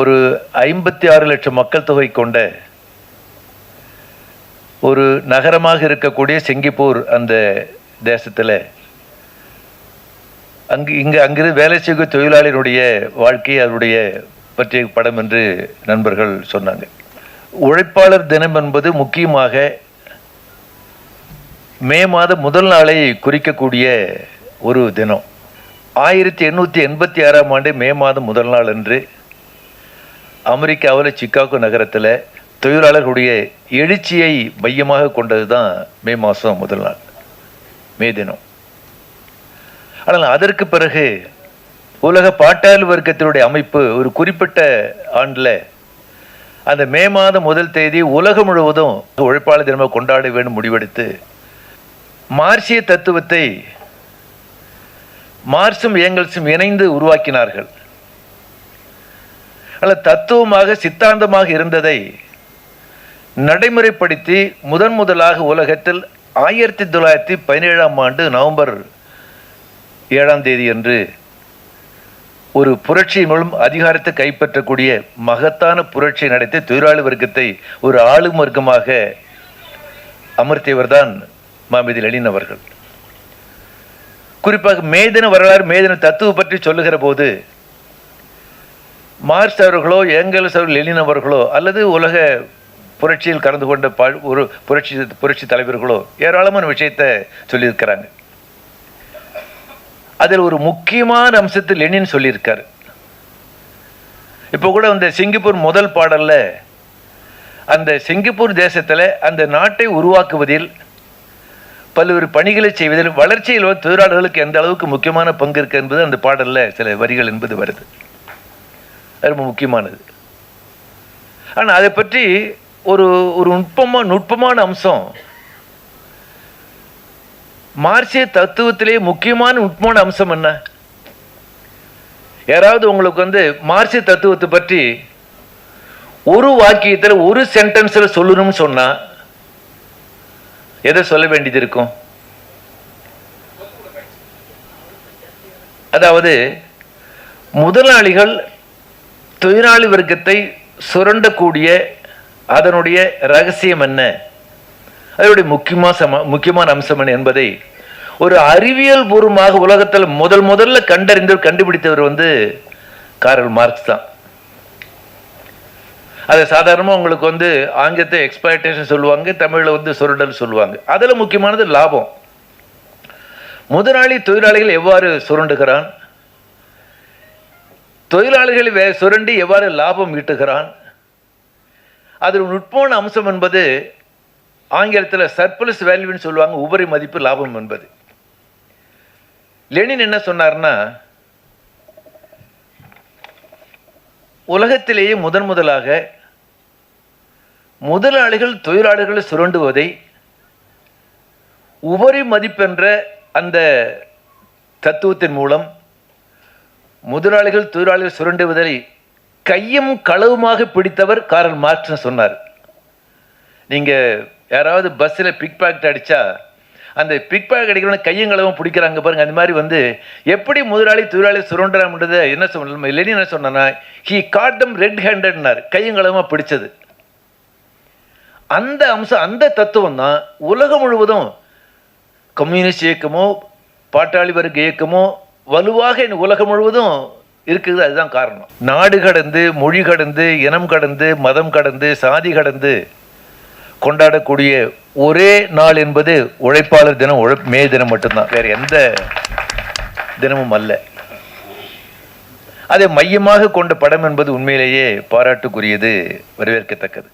ஒரு ஐம்பத்தி ஆறு லட்சம் மக்கள் தொகை கொண்ட ஒரு நகரமாக இருக்கக்கூடிய சிங்கப்பூர் அந்த தேசத்தில் அங்கு இங்கு அங்கிருந்து வேலை செய்யும் தொழிலாளியினுடைய வாழ்க்கை அதனுடைய பற்றிய படம் என்று நண்பர்கள் சொன்னாங்க. உழைப்பாளர் தினம் என்பது முக்கியமாக மே மாத முதல் நாளை குறிக்கக்கூடிய ஒரு தினம். ஆயிரத்தி எண்ணூற்றி எண்பத்தி ஆறாம் ஆண்டு மே மாதம் முதல் நாள் அன்று அமெரிக்காவில் சிக்காகோ நகரத்தில் தொழிலாளர்களுடைய எழுச்சியை மையமாக கொண்டது தான் மே மாதம் முதல் நாள் மே தினம். ஆனால் அதற்கு பிறகு உலக பாட்டாளி வர்க்கத்தினுடைய அமைப்பு ஒரு குறிப்பிட்ட ஆண்டில் அந்த மே மாதம் முதல் தேதி உலகம் முழுவதும் உழைப்பாளர் தினமாக கொண்டாட வேண்டும் முடிவெடுத்து மார்சிய தத்துவத்தை மார்சும் ஏங்கல்ஸும் இணைந்து உருவாக்கினார்கள். அல்ல தத்துவமாக சித்தாந்தமாக இருந்ததை நடைமுறைப்படுத்தி முதன் முதலாக உலகத்தில் ஆயிரத்தி தொள்ளாயிரத்தி பதினேழாம் ஆண்டு நவம்பர் ஏழாம் தேதி என்று ஒரு புரட்சி மூலம் அதிகாரத்தை கைப்பற்றக்கூடிய மகத்தான புரட்சி நடத்தி தொழிலாளி வர்க்கத்தை ஒரு ஆளும் வர்க்கமாக அமர்த்தியவர் தான் மாமதி லெனின் அவர்கள். குறிப்பாக மேதின வரலாறு மேதின தத்துவம் பற்றி சொல்லுகிற போது மார்க்ஸ் அவர்களோ ஏங்கல்ஸ் அவர்கள் லெனின் அவர்களோ அல்லது உலக புரட்சியில் கலந்து கொண்ட ப ஒரு புரட்சி புரட்சி தலைவர்களோ ஏராளமான விஷயத்தை சொல்லியிருக்கிறாங்க. அதில் ஒரு முக்கியமான அம்சத்தை லெனின் சொல்லியிருக்கார். இப்போ கூட அந்த சிங்கப்பூர் முதல் பாடலில் அந்த சிங்கப்பூர் தேசத்தில் அந்த நாட்டை உருவாக்குவதில் பல்வேறு பணிகளை செய்வதில் வளர்ச்சியில் வந்து தொழிலாளர்களுக்கு எந்த அளவுக்கு முக்கியமான பங்கு இருக்கு என்பது அந்த பாடலில் சில வரிகள் என்பது வருது. ரொம்ப முக்கியமானது. ஆனால் அதை பற்றி ஒரு ஒரு நுட்பமாக நுட்பமான அம்சம். மார்க்சிய தத்துவத்திலே முக்கியமான நுட்பமான அம்சம் என்ன? யாராவது உங்களுக்கு வந்து மார்க்சிய தத்துவத்தை பற்றி ஒரு வாக்கியத்தில் ஒரு சென்டென்ஸில் சொல்லணும்னு சொன்னா எதை சொல்ல வேண்டியது இருக்கும்? அதாவது முதலாளிகள் தொழிலாளி வர்க்கத்தை சுரண்டக்கூடிய அதனுடைய ரகசியம் என்ன? அதனுடைய முக்கியமான சம முக்கியமான அம்சம் என்ன என்பதை ஒரு அறிவியல் பூர்வமாக உலகத்தில் முதல் முதல்ல கண்டறிந்து கண்டுபிடித்தவர் வந்து காரல் மார்க்ஸ் தான். அதை சாதாரணமாக உங்களுக்கு வந்து ஆங்கிலத்தை எக்ஸ்பிளாய்டேஷன் சொல்லுவாங்க தமிழில் வந்து சுரண்டல் சொல்லுவாங்க. அதில் முக்கியமானது லாபம். முதலாளி தொழிலாளிகள் எவ்வாறு சுரண்டுகிறான்? தொழிலாளிகள் வே சுரண்டி எவ்வாறு லாபம் ஈட்டுகிறான்? அதில் நுட்பமான அம்சம் என்பது ஆங்கிலத்தில் சர்ப்ளஸ் வேல்யூன்னு சொல்லுவாங்க உபரி மதிப்பு லாபம் என்பது. லெனின் என்ன சொன்னார்னா உலகத்திலேயே முதன் முதலாக முதலாளிகள் தொழிலாளர்களை சுரண்டுவதை உபரி மதிப்பென்ற அந்த தத்துவத்தின் மூலம் முதலாளிகள் தொழிலாளிகள் சுரண்டுவதை கையும் களவுமாக பிடித்தவர் காரல் மார்க்ஸ் சொன்னார். நீங்கள் யாராவது பஸ்ஸில் பிக் பாக்கெட் அடித்தா அந்த பிக் பேக் அடிக்கிறவங்க கையும் களவும் பிடிக்கிறாங்க பாருங்கள் அந்த மாதிரி வந்து எப்படி முதலாளி தொழிலாளி சுரண்டுறான்றதை என்ன சொல்ல லெனின் என்ன சொன்னா ஹி காட்டம் ரெட் ஹேண்டட்னார் கையும் களவுமாக பிடிச்சது. அந்த அம்சம் அந்த தத்துவம் தான் உலகம் முழுவதும் கம்யூனிஸ்ட் இயக்கமோ பாட்டாளி வர்க்க இயக்கமோ வலுவாக இந்த உலகம் முழுவதும் இருக்குது அதுதான் காரணம். நாடு கடந்து மொழி கடந்து இனம் கடந்து மதம் கடந்து சாதி கடந்து கொண்டாடக்கூடிய ஒரே நாள் என்பது உழைப்பாளர் தினம் உழை மே தினம் மட்டும்தான். வேற எந்த தினமும் அல்ல. அதை மையமாக கொண்ட படம் என்பது உண்மையிலேயே பாராட்டுக்குரியது வரவேற்கத்தக்கது.